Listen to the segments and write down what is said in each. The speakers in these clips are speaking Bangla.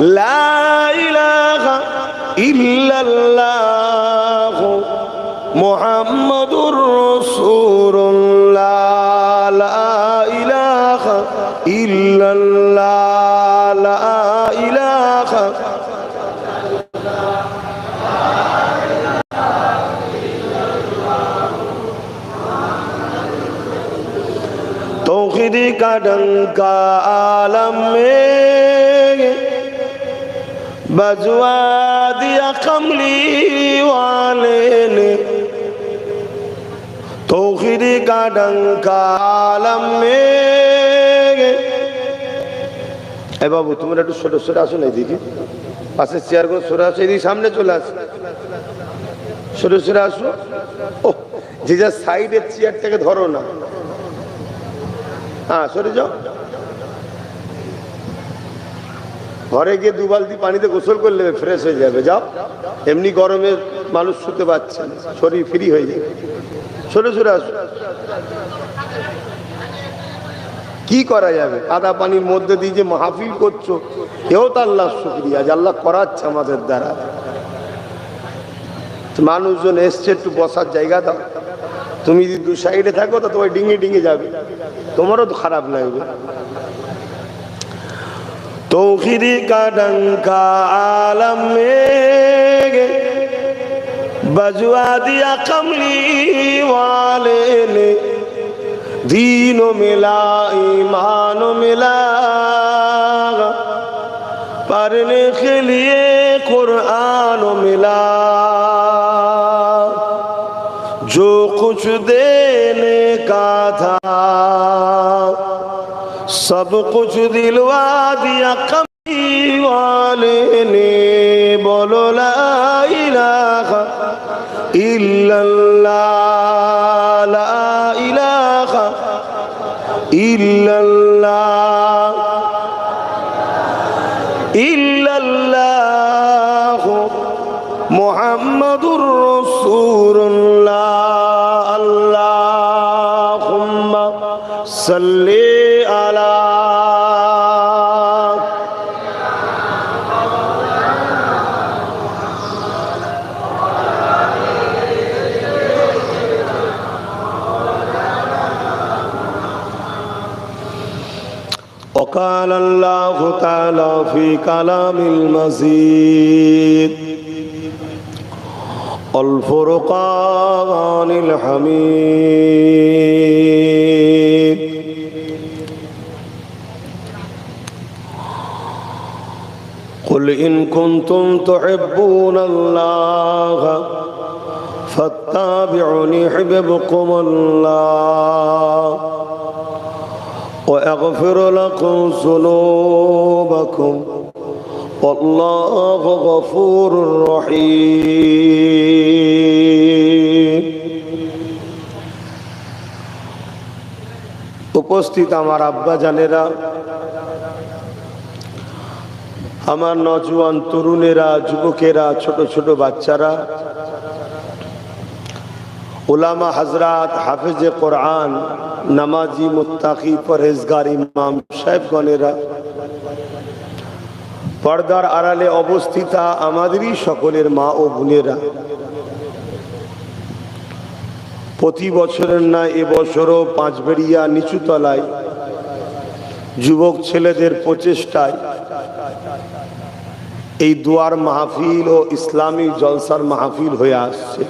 لا إله إلا الله محمد رسول الله لا إله إلا الله لا إله توحید کا بجوادي قملي وعليني توخيدي قدن মে এ বাবু, তোমরা একটু ছোট ছোট আসো না এদিকে। পাশে চেয়ারগুলো ছোট আসো এদিকে সামনে চলে আসো। ছোট ছোট আসো। ও যে যা সাইডের চেয়ারটাকে ধরো না। হ্যাঁ সরে যাও। ঘরে গিয়ে দু বালতি পানিতে গোসল করলে ফ্রেশ হয়ে যাবে, যাও। এমনি গরমে মানুষ শুতে পারছে না, শরীর ফ্রি হয়ে যাবে। সরে সরে আসো। কি করা যাবে? কাদা পানির মধ্যে দিয়ে যে মাহফিল করছ, এও তো আল্লাহ শুক্রিয়া যে আল্লাহ করাচ্ছে আমাদের দ্বারা। মানুষজন এসছে, একটু বসার জায়গা দাও। তুমি যদি দু সাইডে থাকো, তো তোমার ডিঙে ডিঙে যাবে। তোমারও তো খারাপ লাগবে। तोखिरी का डंका आलम में बजवा दिया कमली वाले ने दीनो मिला ईमानो मिला पढ़ने के लिए कुरान मिला जो कुछ देने का था सब कुछ दिलवा दिया कमी वाले ने बोलो ला इलाहा इल्लल्लाह ला इलाहा इल्लल्लाह इल्लल्लाह मुहम्मदुर रसूलुल्लाह अल्लाहुम्मा सल्ली وقال الله تعالى في كلام المزيد الفرقان الحميد. قل إن كنتم تحبون الله فاتبعوني يحببكم الله. ويغفر لكم ذنوبكم والله غفور رحيم উপস্থিত আমার আব্বা জানেরা আমার নজওয়ান তরুণেরা যুবকেরা ছোট ছোট বাচ্চারা ওলামা হজরাত হাফেজে কোরআন, নামাজি মুত্তাকি, পরহেজগার ইমাম সাহেবগণেরা, পর্দার আড়ালে অবস্থিতা আমাদেরই সকলের মা ও বোনেরা, প্রতি বছরের না এবছরও পাঁচবেড়িয়া নিচুতলায় যুবক ছেলেদের প্রচেষ্টায় এই দুয়ার মাহফিল ও ইসলামী জলসার মাহফিল হয়ে আসছে।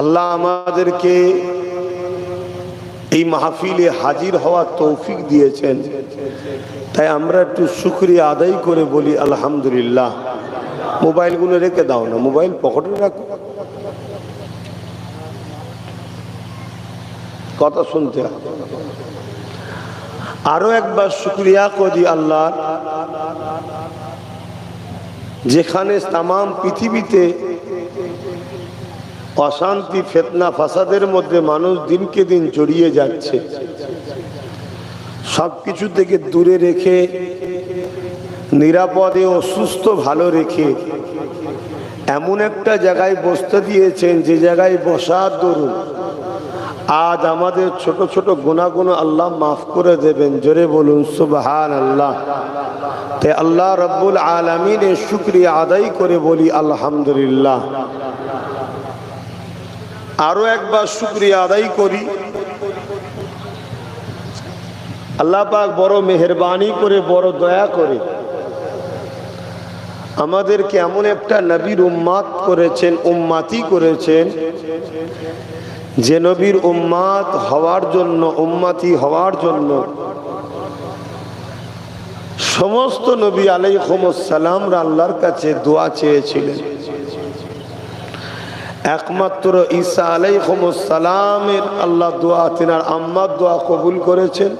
আল্লাহ আমাদেরকে এই মাহফিলে হাজির হওয়ার তৌফিক দিয়েছেন। তাই আমরা একটু শুক্রিয়া আদায় করে বলি, আলহামদুলিল্লাহ। মোবাইলগুলো রেখে দাও না, মোবাইল পকেটে রাখো। কথা শুনতে। আরও একবার শুক্রিয়া করি আল্লাহ, যেখানে তাম পৃথিবীতে অশান্তি, ফেতনা, ফাসাদের মধ্যে মানুষ দিনকে দিন জড়িয়ে যাচ্ছে। সব কিছু থেকে দূরে রেখে, নিরাপদে ও সুস্থ, ভালো রেখে এমন একটা জায়গায় বসতে দিয়েছেন, যে জায়গায় বসার দরুন। আজ আমাদের ছোট ছোট গুণাগুণ আল্লাহ মাফ করে দেবেন। জোরে বলুন সুবহান আল্লাহ তে আল্লাহ রব্বুল আলমিনের শুক্রিয়া আদায় করে বলি, আলহামদুলিল্লাহ। আরও একবার শুক্রিয়া আদায় করি। আল্লাহ পাক বড় মেহরবানি করে, বড় দয়া করে আমাদেরকে এমন একটা নবীর উম্মাত করেছেন, উম্মাতি করেছেন, যে নবীর উম্মাত হওয়ার জন্য, উম্মাতি হওয়ার জন্য সমস্ত নবী আলাইসালামরা আল্লাহর কাছে দোয়া চেয়েছিলেন। একমাত্র ঈসা আলাইসালামের আল্লাহ দোয়া তিনার আম্মার দোয়া কবুল করেছেন।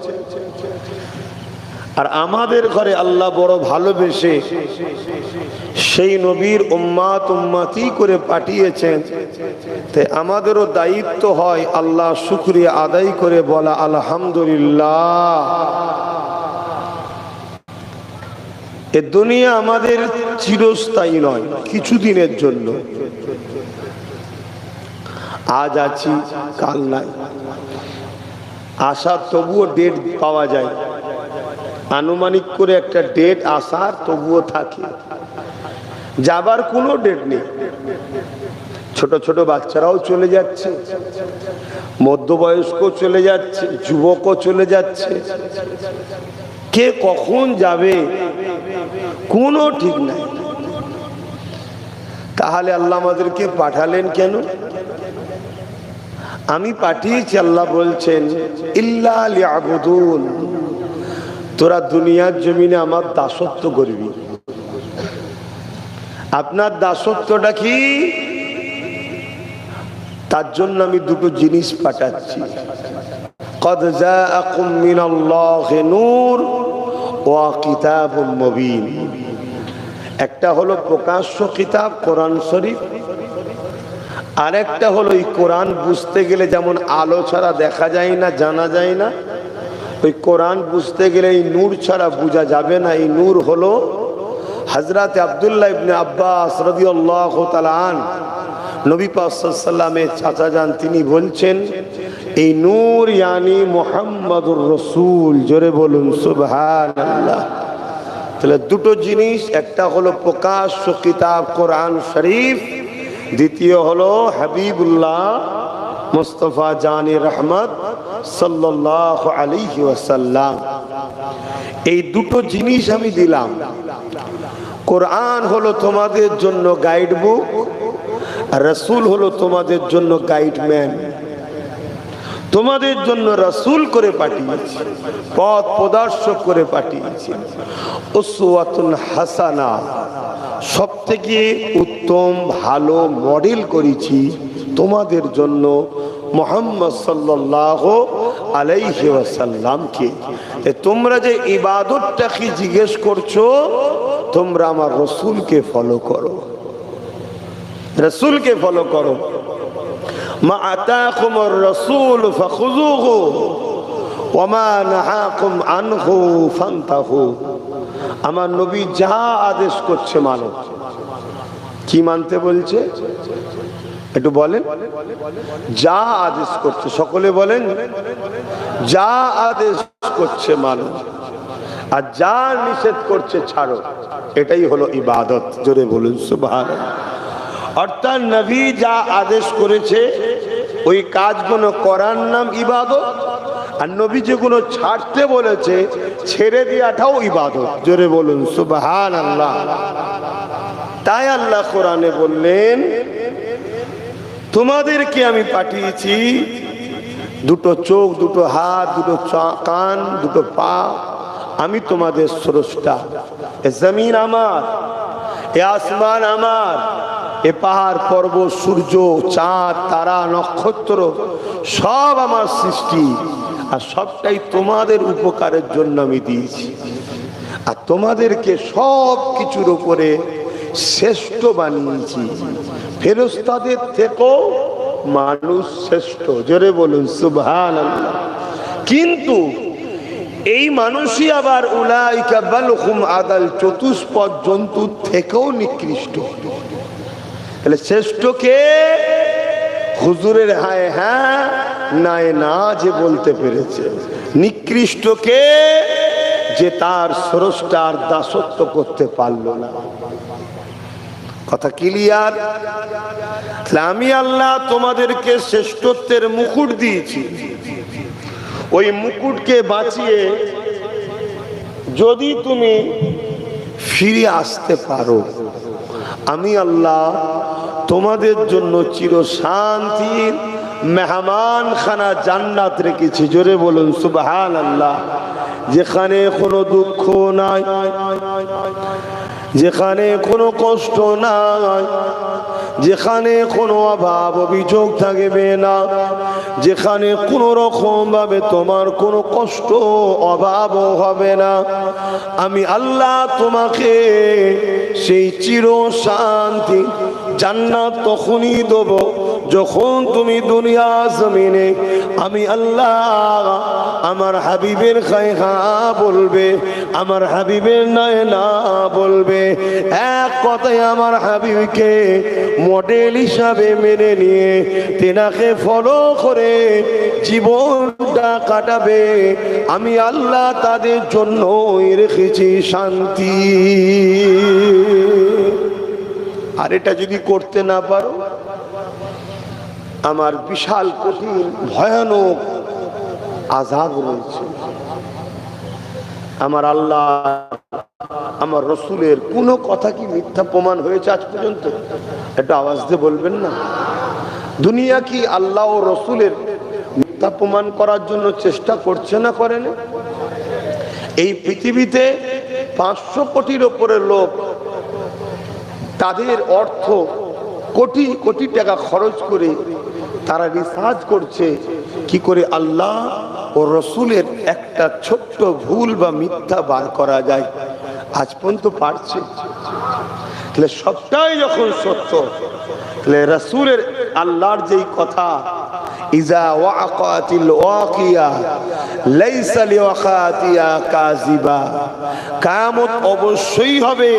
আর আমাদের ঘরে আল্লাহ বড় ভালোবেসে সেই নবীর উম্মাত উম্মাতি করে পাঠিয়েছেন। তাই আমাদেরও দায়িত্ব হয় আল্লাহ শুক্রিয়া আদায় করে বলা, আলহামদুলিল্লাহ। এ দুনিয়া আমাদের চিরস্থায়ী নয়, কিছুদিনের জন্য। আজ আছি, কাল নাই। আসার তবুও ডেট পাওয়া যায়। আনুমানিক করে একটা ডেট আসার তবুও থাকে। যাবার কোনো ডেট নেই। ছোট ছোট বাচ্চারাও চলে যাচ্ছে। মধ্যবয়স্ক চলে যাচ্ছে, যুবকও চলে যাচ্ছে। কে কখন যাবে, কোনো ঠিক নাই। তাহলে আল্লাহ আমাদেরকে পাঠালেন কেন? আমি পাঠিয়েছি আল্লাহ বলছেন ইল্লা লিয়াবুদুন তোরা দুনিয়ার জমিনে আমার দাসত্ব করবি আপনার দাসত্বটা কি তার জন্য আমি দুটো জিনিস পাঠাচ্ছি قد جاءكم من الله نور وكتاب مبين একটা হলো প্রকাশ্য কিতাব কোরআন শরীফ আরেকটা হলো এই কোরআন বুঝতে গেলে যেমন আলো ছাড়া দেখা যায় না, জানা যায় না, ওই কোরআন বুঝতে গেলে এই নূর ছাড়া বোঝা যাবে না। এই নূর হলো হজরত আবদুল্লাহ ইবনে আব্বাস রদিউল্লাহ তালান নবী পাসাল্লামের চাচা যান, তিনি বলছেন, এই নূর ইয়ানি মোহাম্মদুর রসুল। জোরে বলুন সুবহান আল্লাহ তাহলে দুটো জিনিস, একটা হলো প্রকাশ্য কিতাব কোরআন শরীফ দ্বিতীয় হলো হাবিবুল্লাহ মুস্তফা জানি রহমত সাল্লাহ আলী ওয়াসাল্লাম। এই দুটো জিনিস আমি দিলাম। কোরআন হলো তোমাদের জন্য গাইড বুক রসুল হলো তোমাদের জন্য গাইডম্যান। তোমাদের জন্য রসুল করে পাঠিয়েছি, পথ প্রদর্শক করে পাঠিয়েছি। হাসানা সব থেকে উত্তম ভালো মডেল করেছি তোমাদের জন্য মোহাম্মদ সাল্লাহ আলাইহি ওয়াসাল্লামকে। তোমরা যে ইবাদতটা কি জিজ্ঞেস করছ, তোমরা আমার রসুলকে ফলো করো। রসুলকে ফলো করো। মা রসুল ফখুজুহু ওমা নাহাকুম আনহু ফান্তাহু। আমার নবী যা আদেশ করছে মানো। কি মানতে বলছে? একটু বলেন। যা আদেশ করছে, সকলে বলেন। যা আদেশ করছে মানো। আর যা নিষেধ করছে ছাড়ো। এটাই হলো ইবাদত। জোরে বলুন সুবহান অর্থাৎ নবী যা আদেশ করেছে, ওই কাজগুলো করার নাম ইবাদত। আর নবী যেগুলো ছাড়তে বলেছে, ছেড়ে দেওয়াটাও ইবাদত। জোরে বলুন সুবহান আল্লাহ তাই আল্লাহ কোরআনে বললেন, তোমাদেরকে আমি পাঠিয়েছি দুটো চোখ, দুটো হাত, দুটো কান, দুটো পা। আমি তোমাদের স্রষ্টা। এ জমিন আমার, এ আসমান আমার এ পাহাড়, পর্বত, সূর্য, চাঁদ, তারা, নক্ষত্র, সব আমার সৃষ্টি। আর সবটাই তোমাদের উপকারের জন্য আমি দিয়েছি। আর তোমাদেরকে সব কিছুর উপরে শ্রেষ্ঠ বানিয়েছি। ফেরস্তাদের থেকেও মানুষ শ্রেষ্ঠ। জোরে বলুন সুবহান কিন্তু এই মানুষই আবার উলাইকা বালহুম আদাল চতুষ্পদ জন্তুর থেকেও নিকৃষ্ট। তাহলে শ্রেষ্ঠকে হুজুরের হায় হ্যাঁ নাই না যে বলতে পেরেছে। নিকৃষ্টকে যে তার স্রষ্টার দাসত্ব করতে পারল না। কথা ক্লিয়ার? আমি আল্লাহ তোমাদেরকে শ্রেষ্ঠত্বের মুকুট দিয়েছি। ওই মুকুটকে বাঁচিয়ে যদি তুমি ফিরে আসতে পারো আমি আল্লাহ তোমাদের জন্য চির শান্তির মেহমান খানা জান্নাত রেখেছি। জোরে বলুন সুবাহান আল্লাহ যেখানে কোনো দুঃখ নাই, যেখানে কোনো কষ্ট নাই যেখানে কোনো অভাব, অভিযোগ থাকবে না। যেখানে কোনো রকম ভাবে তোমার কোনো কষ্ট, অভাবও হবে না। আমি আল্লাহ তোমাকে সেই চির শান্তি জান্নাত তখনই দেব। যখন তুমি দুনিয়া জমিনে, আমি আল্লাহ আমার হাবিবের খায় হা বলবে, আমার হাবিবের নয় না বলবে। এক কথায় আমার হাবিবকে মডেল হিসাবে মেনে নিয়ে তেনাকে ফলো করে জীবনটা কাটাবে, আমি আল্লাহ তাদের জন্য রেখেছি শান্তি। আর এটা যদি করতে না পারো আমার বিশাল কঠিন, ভয়ানক আজাব রয়েছে। আমার আল্লাহ, আমার রসুলের কোনো কথা কি মিথ্যা প্রমাণ হয়েছে আজ পর্যন্ত? একটু আওয়াজ দিয়ে বলবেন না? দুনিয়া কি আল্লাহ ও রসুলের মিথ্যা প্রমাণ করার জন্য চেষ্টা করছে না করে না এই পৃথিবীতে পাঁচশো কোটির ওপরে লোক, তাদের অর্থ কোটি কোটি টাকা খরচ করে তারা রিসার্চ করছে কি করে আল্লাহ ও রসুলের একটা ছোট্ট ভুল বা মিথ্যা বার করা যায়। আজ পর্যন্ত পারছে। তাহলে সবটাই যখন সত্য, তাহলে রসুলের আল্লাহর যেই কথা, ইজা ওয়াকাতিল ওয়াকিয়া, লাইসা লিওয়াকাতিয়া কাযিবা কিয়ামত অবশ্যই হবে।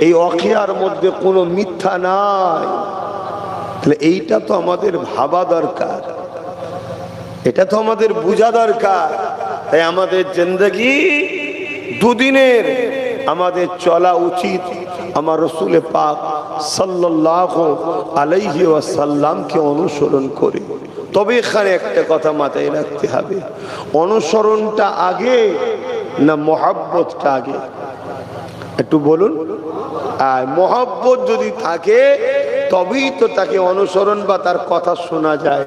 এই ওয়াকিয়ার মধ্যে কোনো মিথ্যা নাই। তাহলে এইটা তো আমাদের ভাবা দরকার। এটা তো আমাদের বোঝা দরকার। তাই আমাদের জিন্দগি দুদিনের আমাদের চলা উচিত। আমার রসুলে পাক সাল্লাহ আলাইহি ওয়াসাল্লামকে অনুসরণ করে। তবে এখানে একটা কথা মাথায় রাখতে হবে। অনুসরণটা আগে না মহাব্বতটা আগে? একটু বলুন। আর মহাব্বত যদি থাকে, তবেই তো তাকে অনুসরণ বা তার কথা শোনা যায়।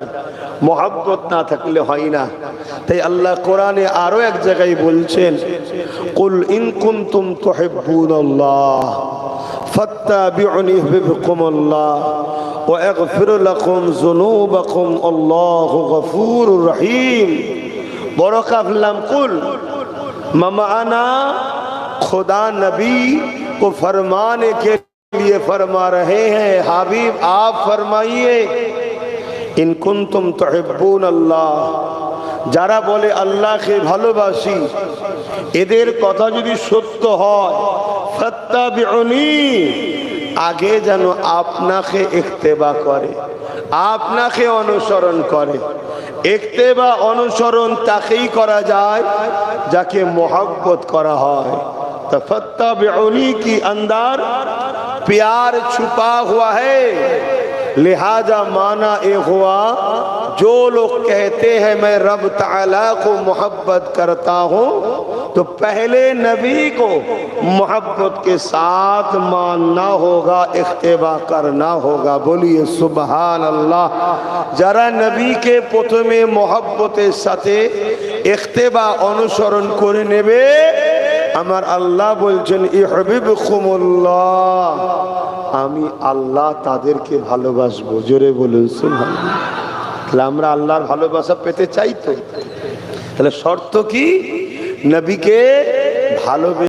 মহাব্বত না থাকলে হয় না। তাই আল্লাহ কোরআনে আরও এক জায়গায় বলছেন, কুল ইন কুনতুম তুহিব্বুনাল্লাহ, ফাত্তাবিউনি ইউহিব্বুকুমুল্লাহ, ওয়া ইয়াগফির লাকুম যুনুবাকুম, আল্লাহু বড় কাফলাম, কুল মামানা खुदा नबी को फरमाने के लिए फरमा रहे हैं हाबिब आप फरमाइए ইনকুন তুম তহেব্বুন আল্লাহ যারা বলে আল্লাহকে ভালোবাসি এদের কথা যদি সত্য হয় ফাত্তাবিউনি আগে যেন আপনাকে ইক্তেবা করে আপনাকে অনুসরণ করে ইক্তেবা অনুসরণ তাকেই করা যায় যাকে মোহব্বত করা হয় تفتہ بعونی کی اندر پیار چھپا ہوا ہے۔ لہذا مانا اے ہوا، جو لوگ کہتے ہیں میں رب تعالیٰ کو محبت کرتا ہوں، تو پہلے نبی کو محبت کے ساتھ ماننا ہوگا اختبا کرنا ہوگا۔ بولیے، سبحان اللہ۔ جرا نبی کے پتھ میں محبت ستے اختبا انسرণ کرنے بے আমার আল্লাহ বলছেন আমি আল্লাহ তাদেরকে ভালোবাসবো। জোরে বলুন তাহলে আমরা আল্লাহর ভালোবাসা পেতে চাই তো? তাহলে শর্ত কি? নবীকে ভালোবেসে